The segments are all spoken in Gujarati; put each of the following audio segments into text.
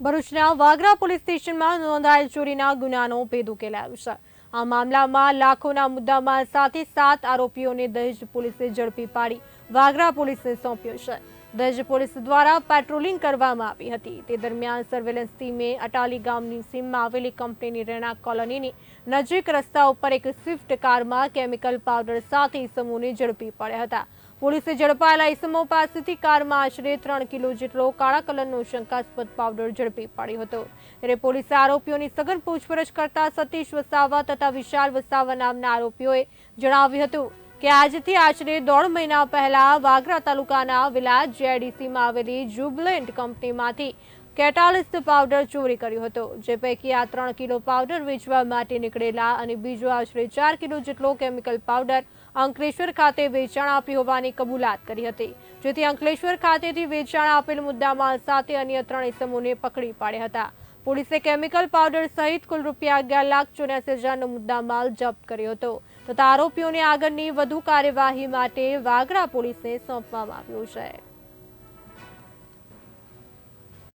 ભરૂચના વાગરા પોલીસ સ્ટેશનમાં નોંધાયેલ ચોરીના ગુનાનો ભેદ ઉકેલાયો છે. આ મામલામાં લાખોના મુદ્દામાં સાથે સાત આરોપીઓને દહેજ પોલીસે ઝડપી પાડી વાગરા પોલીસને સોંપ્યો છે. દહેજ પોલીસ દ્વારા પેટ્રોલિંગ કરવામાં આવી હતી. તે દરમિયાન સર્વેલન્સ ટીમે અટાલી ગામની સીમમાં આવેલી કંપનીની રહેણાંક કોલોનીની નજીક રસ્તા ઉપર એક સ્વિફ્ટ કારમાં કેમિકલ પાવડર સાથે સમૂહને ઝડપી પડ્યા હતા. પોલીસે ઝડપાયેલા ઇસમો પાસેથી કારમાં આશરે ત્રણ કિલો જેટલો કાળા કલરનો શંકાસ્પદ પાવડર ઝડપી પાડ્યો હતો. ત્યારે પોલીસે આરોપીઓની સઘન પૂછપરછ કરતા સતીશ વસાવા તથા વિશાલ વસાવા નામના આરોપીઓએ જણાવ્યું હતું કે આજથી આશરે દોઢ મહિના પહેલા વાગરા તાલુકાના વિલાજ જેડીસીમાં આવેલી જુબલેન્ટ કંપનીમાંથી કેટાલિસ્ટ પાવડર ચોરી કર્યો હતો, જે પૈકી આ ત્રણ કિલો પાવડર વેચવા માટે નીકળેલા અને બીજો આશરે ચાર કિલો જેટલો કેમિકલ પાવડર અંકલેશ્વર ખાતે વેચાણ આપ્યું હોવાની કબૂલાત કરી હતી. જેથી અંકલેશ્વર ખાતેથી વેચાણ આપેલ મુદ્દામાલ સાથે અન્ય ત્રણ ઇસમોને પકડી પાડ્યા હતા. પોલીસે કેમિકલ પાવડર સહિત કુલ રૂપિયા અગિયાર લાખ ચોર્યાસી હજારનો મુદ્દામાલ જપ્ત કર્યો હતો તથા આરોપીઓને આગળની વધુ કાર્યવાહી માટે વાગરા પોલીસને સોંપવામાં આવ્યું છે.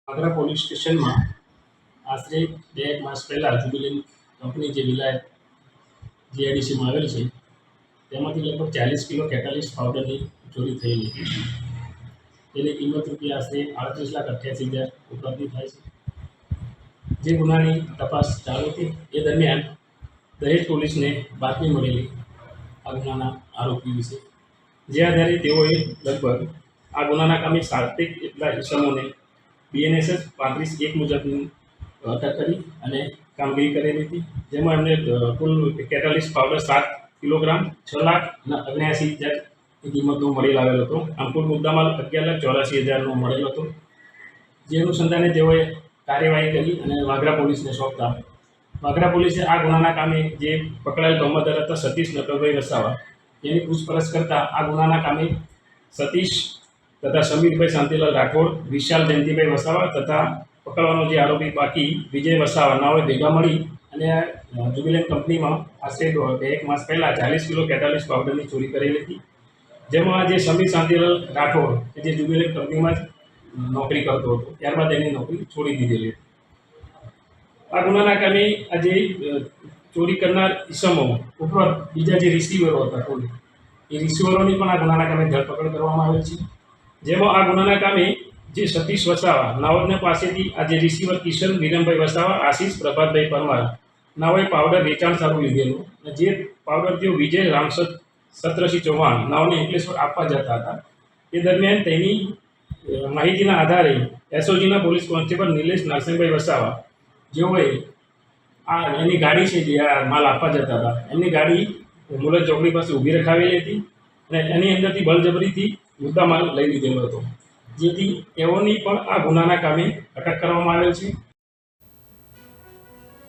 આગ્રા પોલીસ સ્ટેશનમાં આશરે બે એક માસ પહેલાં જુબિલિન કંપની જે વિલાયત જીઆઈડીસીમાં આવેલ છે, તેમાંથી લગભગ ચાલીસ કિલો કેટાલિસ્ટ પાવડરની ચોરી થયેલી. તેની કિંમત રૂપિયા આશરે આડત્રીસ લાખ અઠ્યાસી હજાર ઉપલબ્ધિ થાય છે. જે ગુનાની તપાસ ચાલુ હતી, એ દરમિયાન દહેજ પોલીસને બાતમી મળેલી આ ગુનાના આરોપી વિશે. જે આધારે તેઓએ લગભગ આ ગુનાના કામે સાર્થિક એટલા ઇસમોને બીએનએસએસ પાંત્રીસ એક મુજબની અટક કરી અને કામગીરી કરેલી હતી. જેમાં એમને કુલ કેટાલિસ્ટ પાવડર સાત કિલોગ્રામ છ લાખ અને અગ્યાસી હજાર કિંમતનો મળી આવેલો હતો. આમ કુલ મુદ્દામાલ અગિયાર લાખ ચોરાસી હજારનો મળેલો હતો. જે અનુસંધાને તેઓએ કાર્યવાહી કરી અને વાગરા પોલીસને સોંપતા. વાગરા પોલીસે આ ગુનાના કામે જે પકડાયેલ ગમતર હતા સતીશ નકલભાઈ વસાવા એની પૂછપરછ કરતા આ ગુનાના કામે સતીશ તથા સમીરભાઈ શાંતિલાલ રાઠોડ, વિશાલ જયંતિભાઈ વસાવા તથા પકડવાનો જે આરોપી બાકી વિજય વસાવા નાઓએ ભેગા મળી અને જુબિલેન્ટ કંપનીમાં આશરે બે એક માસ પહેલાં ચાલીસ કિલો કેટાલિસ પાવડરની ચોરી કરેલી હતી. જેમાં જે સમીર શાંતિલાલ રાઠોડ કે જે જુબિલેન્ટ કંપનીમાં જ નોકરી કરતો હતો, ત્યારબાદ એની નોકરી છોડી દીધેલી હતી. આ ગુનાના કામે આજે ચોરી કરનાર ઈસમો ઉપરાંત બીજા જે રિસીવરો હતા કુલ એ રિસીવરોની પણ આ ગુનાના કામે ધરપકડ કરવામાં આવેલ છે. જેમાં આ ગુનાના કામે જે સતીશ વસાવા નાઓદના પાસેથી આજે રિસીવર કિશન વિરમભાઈ વસાવા, આશીષ પ્રભાતભાઈ પરમાર નાઓએ પાવડર વેચાણ સારું લીધેલું અને જે પાવડર તેઓ વિજય રામસદ સત્રસિંહ ચૌહાણ નાવને અંકલેશ્વર આપવા જતા હતા. તે દરમિયાન તેની માહિતીના આધારે એસઓજીના પોલીસ કોન્સ્ટેબલ નિલેશ નરસિંહભાઈ વસાવા, જેઓએ આ એની ગાડી છે જે આ માલ આપવા જતા હતા, એમની ગાડી મુલત ચોકડી પાસે ઊભી રખાવેલી હતી અને એની અંદરથી બળજબરીથી મુદ્દા માલ લઈ લીધેલો હતો. જેથી તેઓની પણ આ ગુનાના કામે અટક કરવામાં આવેલ છે.